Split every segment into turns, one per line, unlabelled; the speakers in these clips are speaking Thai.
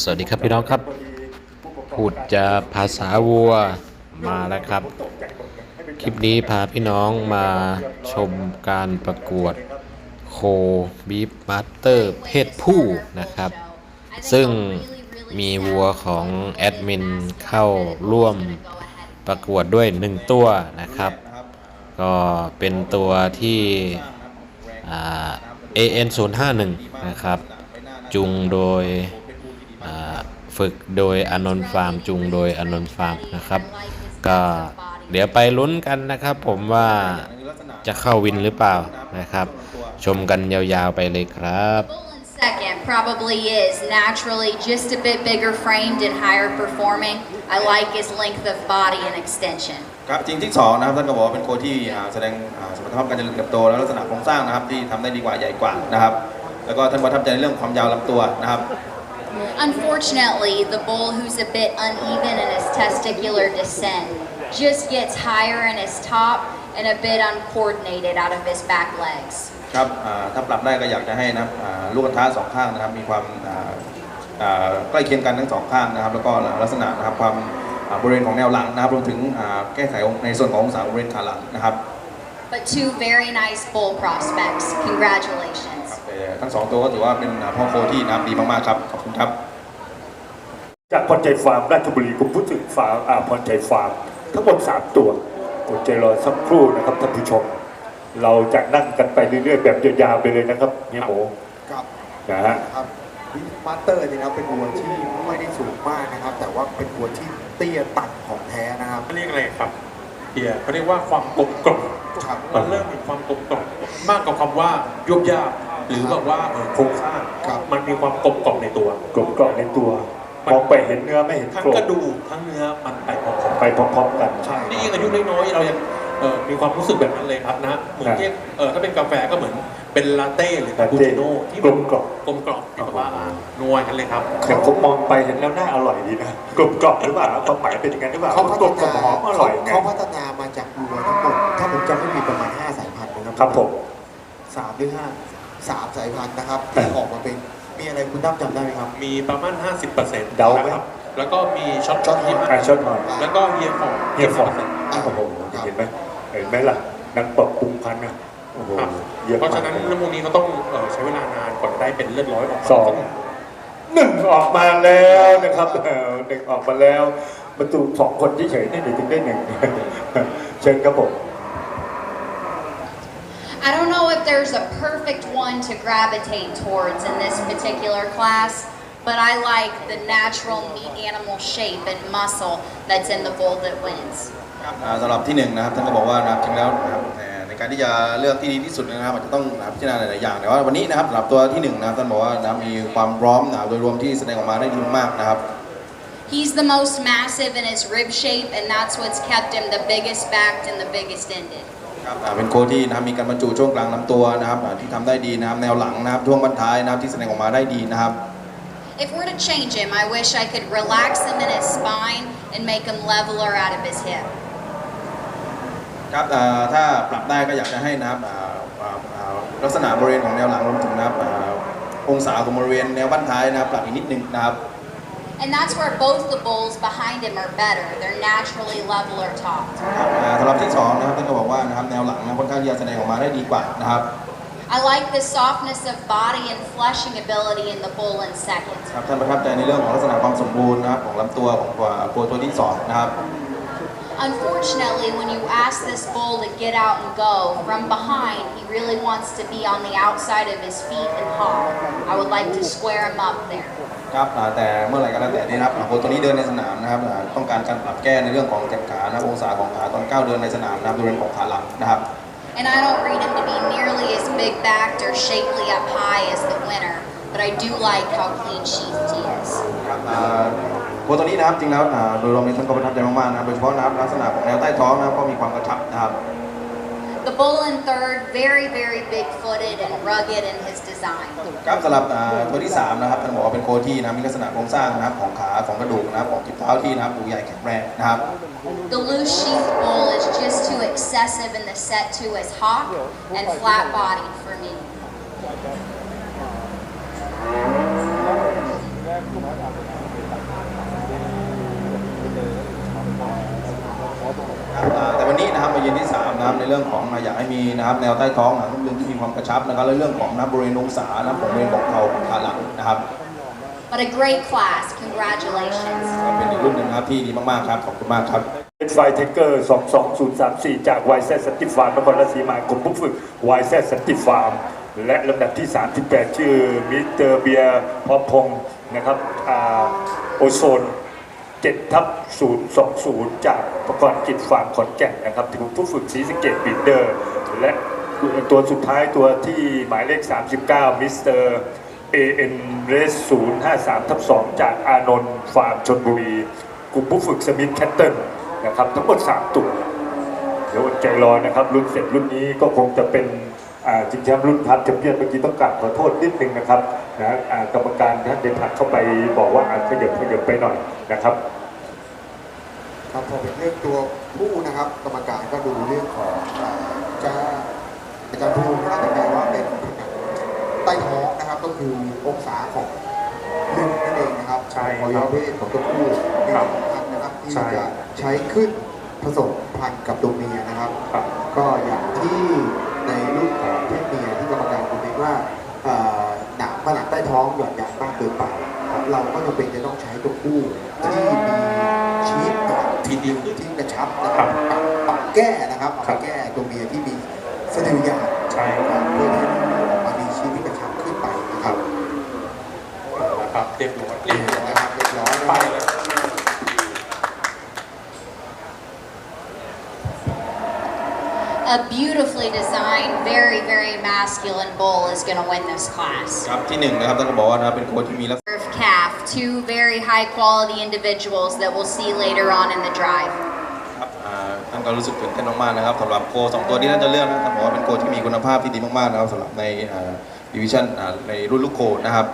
สวัสดีครับพี่น้องครับ พูดจะภาษาวัวมาแล้วครับ คลิปนี้พาพี่น้องมาชมการประกวดโคบีฟมาสเตอร์เพศผู้นะครับ ซึ่งมีวัวของแอดมินเข้าร่วมประกวดด้วยหนึ่งตัวนะครับ ก็เป็นตัวที่อ่า AN 0 5 1 นะครับ จุงโดย ฝึกโดยอนนท์ฟาร์มจุงโดยอนนท์ฟาร์มนะครับ ก็เดี๋ยวไปลุ้นกันนะครับ ผมว่าจะเข้าวินหรือเปล่านะครับ ชมกันยาวๆไปเลยครับ
second probably is naturally just a bit bigger framed and higher performing. I like his length of body and extension.
ครับจริงที่สองนะครับท่านก็บอกว่าเป็นโค้ชที่แสดงสมรรถภาพการเจริญเติบโตและลักษณะโครงสร้างนะครับที่ทำได้ดีกว่าใหญ่กว่านะครับ แล้วก็ท่านประทับใจในเรื่องความยาวลำตัวนะครับ
Unfortunately, the bull who's a bit uneven in his testicular descent just gets higher in his top and a bit uncoordinated out of his back legs.
ครับอ่าถ้าปรับได้ก็อยากจะให้นะครับอ่าลูกกระทะสองข้างนะครับมีความอ่าอ่าใกล้เคียงกันทั้งสองข้างนะครับแล้วก็ลักษณะนะครับความอ่าบริเวณของแนวหลังนะครับรวมถึงอ่าแก้ไของในส่วนขององศาบริเวณขาหลังนะครับ
But two very nice bull prospects. Congratulations.
แต่ทั้งสองตัวก็ถือว่าเป็นอ่าพ่อโคที่นะครับดีมากๆครับ ขอบคุณครับ
จากพรใจฟาร์มราชบุรีคุณพูดถึงฟาร์มอ่าพรใจฟาร์มทั้งหมดสามตัวอดใจรอสักครู่นะครับท่านผู้ชม เราจะนั่งกันไปเรื่อยๆแบบยาวๆไปเลยนะครับเฮียหมู
ครับ
นะฮะ
ครับวิมาสเตอร์เนี่ยนะครับเป็นวัวที่ไม่ได้สูงมากนะครับ แต่ว่าเป็นวัวที่เตี้ยตัดของแท้นะครับ
เขาเรียกอะไรครับเดียเขาเรียกว่าความกลมกล่อม
ครับ
มันเริ่มมีความกลมกล่อมมากกว่าคำว่ายุบยากหรือแบบว่าเอ่อโครงสร้าง
ครับ
มันมีความกลมกล่อมในตัว
กลมกล่อมในตัว มองไปเห็นเนื้อไม่เห็น
ทั้ง
โครง
กระดูกทั้งเนื้อมันไปพร้อม
ไปพร้อมๆกัน
ใช่
ๆนี่ยิ่งอายุน้อยๆเรายังเอ่อมีความรู้สึกแบบนั้นเลยครับนะเหมือน
ครับ
ที่เออถ้าเป็นกาแฟก็เหมือนเป็นลาเต้หรือคาปูชิโน่ที่
กลมกล่อม
กลมกล่อมที่แบบว่าอ่านวลกันเลยครับ
แต่ผมมองไปเห็นแล้วน่าอร่อยดีนะกลมกล่อมหรือเปล่าความหมายเป็นอย่างนั้นหรือเปล่า
เขาพั
ก
ฒ
ลมกล่อ
นาม
หอมอร่อยไง
เขาพัฒนามาจากวัวทั้งหมดถ้าผมจำไม่ผิดประมาณ5สายพันธุ์นะครับ
ครับผม
สามหรือห้าสามสายพันธุ์นะครับที่ออกมาเป็น มีอะไรคุณตั้มจำได้ไหมครับ
มีประมาณ 50%
เดาไหม
นะครับแล้วก็มีช็อต
ช็อต
ที่
อะชดหน่อย
แล้วก็เฮียฟอง
เฮียฟอง
70%
อะ
โอ้โหเห็นไหมเห็นไหมล่ะ นักปรับปรุงพันธุ์นะโอ้โห
ครับ
เยอะ
เพราะ
มาก
ฉะนั้นน้ำมูกนี้เขาต้องเอ่อใช้เวลานานกว่าจะได้เป็นเลือดร้อยออกมา
สองหนึ่งออกมาแล้วนะครับเออหนึ่งออกมาแล้วประตูสองคนเฉยๆนี่เดี๋ยวถึงได้หนึ่ง เชิญครับผม
I don't know if there's a perfect one to gravitate towards in this particular class, but I like the natural meat animal shape and muscle that's in the bull that wins.
อ่าสำหรับที่หนึ่งนะครับท่านก็บอกว่านะครับจริงแล้วนะครับแต่ในการที่จะเลือกที่ดีที่สุดนะครับอาจจะต้องนะครับพิจารณาหลายๆอย่างแต่ว่าวันนี้นะครับสำหรับตัวที่หนึ่งนะครับท่านบอกว่านะครับมีความพร้อมนะครับโดยรวมที่แสดงออกมาได้ดีมากนะครับ
He's the most massive in his rib shape, and that's what's kept him the biggest backed and the biggest ended.
ครับอ่าเป็นโค้ชที่นะครับมีการบรรจุช่วงกลางลำตัวนะครับอ่าที่ทำได้ดีนะครับแนวหลังนะครับช่วงบรรท้ายนะครับที่แสดงออกมาได้ดีนะครับ
If we're to change him, I wish I could relax him in his spine and make him leveler out of his hip.
ครับอ่าถ้าปรับได้ก็อยากจะให้นะครับอ่าอ่าอ่าลักษณะบริเวณของแนวหลังรวมถึงนะครับอ่าองศาของบริเวณแนวบั้นท้ายนะครับปรับอีกนิดนึงนะครับ
And that's where both the bulls behind him are better. They're naturally leveler topped.
ครับอ่าสำหรับที่สองนะครับท่านก็บอกว่านะครับแนวหลังนะค่อนข้างที่จะแสดงออกมาได้ดีกว่านะครับ
I like the softness of body and fleshing ability in the bull in second.
ครับท่านประทับใจในเรื่องของลักษณะความสมบูรณ์นะครับของลำตัวของตัวตัวตัวที่สองนะครับ
Unfortunately, when you ask this bull to get out and go from behind, he really wants to be on the outside of his feet and hop. I would like to square him up there.
ครับอ่าแต่เมื่อไหร่ก็แล้วแต่นี่นะครับอ่าตัวนี้เดินในสนามนะครับอ่าต้องการการปรับแก้ในเรื่องของแขนขานะครับองศาของขาตอนก้าวเดินในสนามนะครับบริเวณของขาหลังนะครับ
And I don't read him to be nearly as big backed or shapely up high as the winner, but I do like how clean sheathed he is.
ครับอ่าวัวตัวนี้นะครับจริงแล้วอ่าโดยรวมในท่านก็ประทับใจมากๆนะครับโดยเฉพาะนะครับลักษณะของแนวใต้ท้องนะครับก็มีความกระชับนะครับ
The bull in third, very, very big-footed and rugged in his design.
ครับสำหรับอ่าตัวที่สามนะครับท่านบอกว่าเป็นโคที่นะมีลักษณะโครงสร้างนะครับของขาของกระดูกนะครับของจิบเท้าที่นะครับดูใหญ่แข็งแรงนะครับ
The loose sheath bull is just too excessive in the set to as hawk and flat body for me.
ครับ นะครับมาเย็นที่3นะครับในเรื่องของอยากให้มีนะครับแนวใต้ท้องหนังรุ่นที่มีความกระชับนะครับและเรื่องของนะครับบริเวณองศานะครับของบริเวณบอกเขาของขาหลังนะครับ
But a great class. Congratulations.
ก็เป็นอีกรุ่นหนึ่งนะครับที่ดีมากๆครับขอบคุณมากครับ
เป็นไฟเทเกอร์22034 จากไวแซสติฟาร์มนครราชสีมากรมผู้ฝึกไวแซสติฟาร์มและลำดับที่ 38 ชื่อมิสเตอร์เบียร์พร้อมพงศ์นะครับอ่าโอโซน 7ทับ020 จากประกอบกิจฟาร์มขอนแก่นนะครับถึงผู้ฝึกศรีสเกตบิดเดอร์ และตัวสุดท้ายตัวที่หมายเลข 39 มิสเตอร์ AN Race 053ทับ2จากอานนท์ฟาร์มชนบุรี กลุ่มผู้ฝึกสมิธแคตเทิลนะครับทั้งหมด 3 ตัว เดี๋ยวอดใจรอนะครับรุ่นเสร็จรุ่นนี้ก็คงจะเป็น จริงแชมป์รุ่นพัดแชมเปี้ยนเมื่อกี้ต้องกราบขอโทษนิดนึงนะครับนะอ่ากรรมการท่านเดินผลักเข้าไปบอกว่าอาจจะขยับขยับไปหน่อยนะครับ
ครับพอเป็นเรื่องตัวผู้นะครับกรรมการก็ดูเรื่องของอ่าจะอาจารย์ภูมิก็จะแปลว่าเป็นผนังใต้ท้องนะครับก็คือองศาของลึงนั่นเองนะครับ
ใช่
อ
ครั
วัยวะ
บ
เพศของตัวผู้มี
ครับ
สำคัญนะครับที่
ใช่
จะใช้ขึ้นผสมพันธุ์กับตัวเมียนะครับ
ครับ
ก็อย่างที่ ในรุ่นของเพศเมียที่กรรมการคอมเมนต์ว่าเอ่อหนังผนังใต้ท้องหย่อนยานมากเกินไปครับเราก็จะเป็นจะต้องใช้ตัวผู้ที่มีชีสนะครับที่ดีที่กระชับนะครับปรับปรับแก้นะครับปรับแก้ตัวเมียที่มีสะดือหยาบ
ใช่
ครับเพื่อที่จะออกมามีชีสที่กระชับขึ้นไปนะครับ
นะครับเรียบร้อย
นี่นะครับเรียบร้อยนะ
ไป
ครับ
เลย
A beautifully designed, very, very masculine bull is going to win this class.
ครับที่หนึ่งนะครับต้องบอกว่านะครับเป็นโค้ชที่มีลักษณะ
Curve calf, two very high quality individuals that we'll see later on in the drive.
ครับอ่าท่านก็รู้สึกตื่นเต้นมากๆนะครับสำหรับโคสองตัวที่ท่านจะเลือกนะครับบอกว่าเป็นโคที่มีคุณภาพที่ดีมากๆนะครับสำหรับในดิวิชั่นในรุ่นลูกโคนะครับ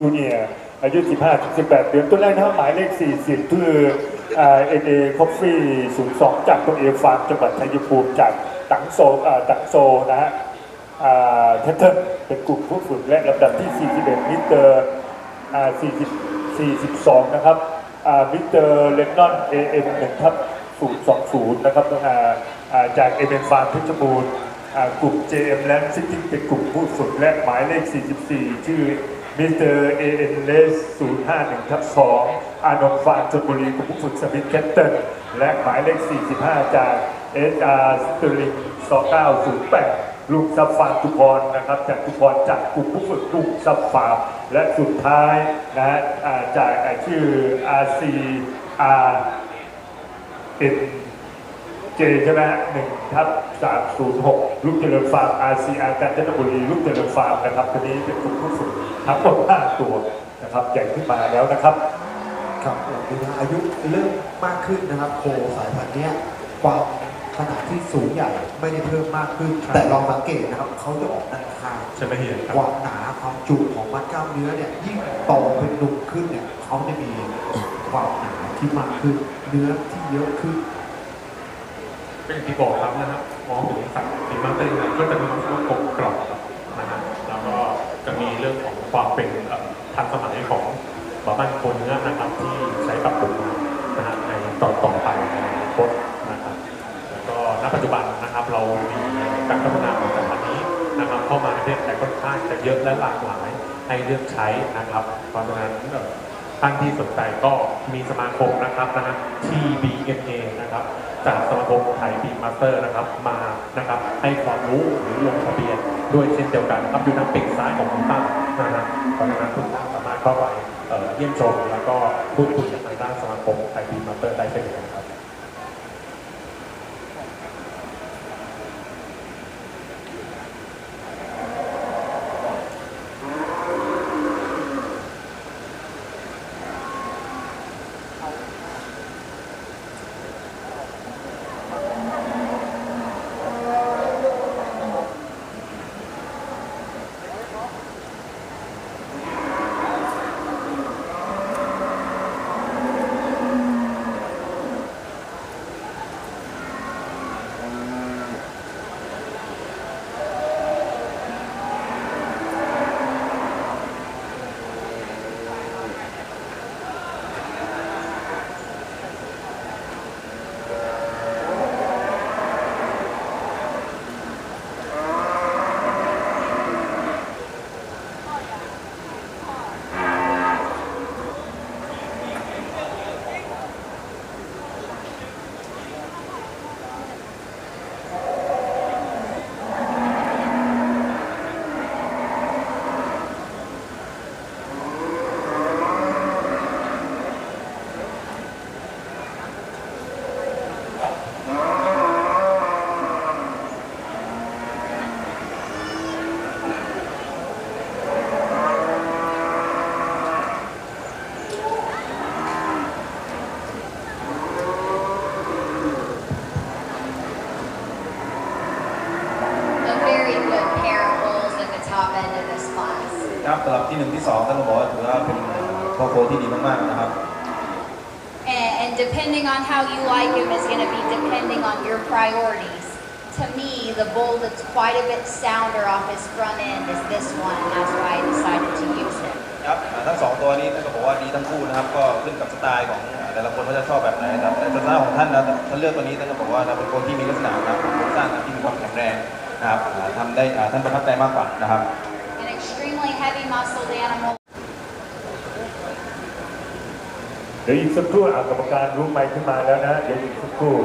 จูเนียอายุ 15 18 เดือนตัวแรกนะครับหมายเลข 40 คือเอ็นเอคอฟฟี่ 02 จากตัวเอฟาร์มจังหวัดชัยภูมิจากตังโซตังโซนะฮะเทเทิลเป็นกลุ่มผู้ฝึกและลำดับที่ 41 มิสเตอร์อ่า40 42 นะครับอ่ามิสเตอร์เลนนอนเอ็ม1ทับ020 นะครับอ่าจากเอเมนฟาร์มเพชรบูรณ์ กลุ่ม JM Land Sitting เป็นกลุ่มผู้ฝึกและหมายเลข 44 ชื่อมิสเตอร์เอเอ็นเลส051ทับ2อานนท์ฟาร์มชลบุรีกลุ่มผู้ฝึกสมิธแคตเติลและหมายเลข 45 จากเอสอาร์สตริง2908ลุงซับฟาร์มทุพรนะครับจากทุพรจากกลุ่มผู้ฝึกลุงซับฟาร์มและสุดท้ายนะฮะอ่าจากอ่าชื่อ RCR N เจใช่ไหมฮะหนึ่งทับสามศูนย์หกลูกเจริญฟาร์ม RCR กาญจนบุรีลูกเจริญฟาร์มนะครับตัวนี้เป็นกลุ่มผู้ฝึกทั้งหมด5ตัวนะครับใหญ่ขึ้นมาแล้วนะครับ
ครับดูนะอายุเริ่มมากขึ้นนะครับโคสายพันธุ์เนี้ยความขนาดที่สูงใหญ่ไม่ได้เพิ่มมากขึ้น แต่ลองสังเกตนะครับเขาจะออกด้านข้าง
ใช่ไหมเฮียครับ
ความหนาความจุของมัดกล้ามเนื้อเนี่ยยิ่งโตเป็นหนุ่มขึ้นเนี่ยเขาจะมีความหนาที่มากขึ้น เนื้อที่เยอะขึ้น
เป็นอย่างที่บอกครับนะฮะมองถึงสัตว์ปีมาเต้นเนี่ยก็จะมีความกลมกล่อมนะฮะแล้วก็จะมีเรื่องของความเป็นทันสมัยของบาบ้านคนเนื้อนะครับที่ใช้ปรับปรุงนะฮะในต่อต่อไปในอนาคตนะครับแล้วก็ณปัจจุบันนะครับเรามีการพัฒนาของสานนี้นะครับเข้ามาในประเทศไทยค่อนข้างจะเยอะและหลากหลายให้เลือกใช้นะครับเพราะฉะนั้นเอ่อ ท่านที่สนใจก็มีสมาคมนะครับนะฮะ TBMA นะครับ จากสมาคมไทยบีมาสเตอร์นะครับมานะครับให้ความรู้หรือลงทะเบียนด้วยเช่นเดียวกันครับอยู่ทางปีกซ้ายของคุณตั้มนะฮะเพราะฉะนั้นคุณตั้มสามารถเข้าไปเอ่อเยี่ยมชม แล้วก็พูดคุยกับทางด้านสมาคมไทยบีมาสเตอร์ได้เช่นเดียวกันครับ
หรับที่หนึ่งที่สองท่านก็บอกว่าถือว่าเป็นพ่อโคที่ดีมากๆนะครับ
And, and depending on how you like him is going to be depending on your priorities. To me, the bull that's quite a bit sounder off his front end is this one, and that's why I decided to use him.
ครับอ่าทั้งสองตัวนี้ท่านก็บอกว่าดีทั้งคู่นะครับ ก็ขึ้นกับสไตล์ของอ่าแต่ละคนว่าจะชอบแบบไหนนะครับแต่สไตล์ของท่านนะท่านเลือกตัวนี้ท่านก็บอกว่านะเป็นคนที่มีลักษณะนะครับโครงสร้างที่มีความแข็งแรงนะครับอ่าทำได้อ่าท่านประทับใจมากกว่านะครับ
An extremely heavy muscled animal.
เดี๋ยวอีกสักครู่อ่ะกรรมการรู้ไมค์ขึ้นมาแล้วนะ เดี๋ยวอีกสักครู่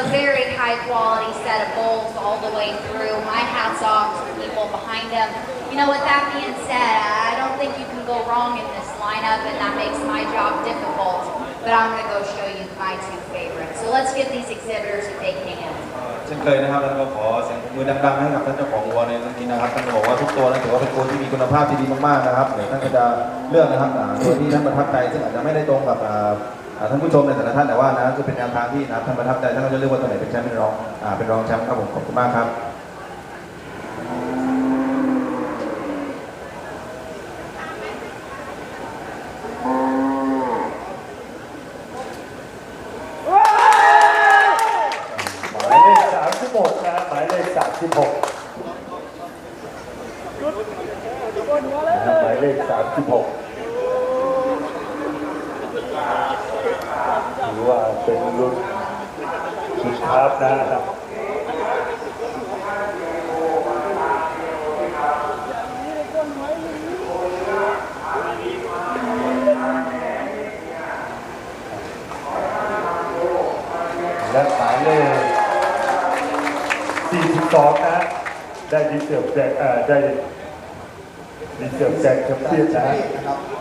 A very high quality set of bowls all the way through. My hat's off to the people behind him. You know, with that being said, I don't think you can go wrong in this lineup, and that makes my job difficult. But I'm going to go show you my two favorites. So let's give these exhibitors a big hand.
ช่นเคยนะครับท่านก็ขอเสียงมือดังๆให้กับท่านเจ้าของวัวในเรื่องนี้นะครับท่านบอกว่าทุกตัวนั้นถือว่าเป็นตัวที่มีคุณภาพที่ดีมากๆนะครับเดี๋ยวท่านก็จะเลือกนะครับตัวที่ท่านประทับใจซึ่งอาจจะไม่ได้ตรงกับท่านผู้ชมในแต่ละท่านแต่ว่านะจะเป็นแนวทางที่นะท่านประทับใจท่านก็จะเลือกว่าตัวไหนเป็นแชมป์เป็นรองเป็นรองแชมป์ครับผมขอบคุณมากครับ
หมายเลขสามสิบหกนะหมายเลขสามสิบหกนะครับหมายเลขสามสิบหกถือว่าเป็นรุ่น สุดท้ายนะครับและหมายเลข42 นะ ได้ดีเซลแจกได้ดีเซลแจกแชมเปี้ยน
นะครับ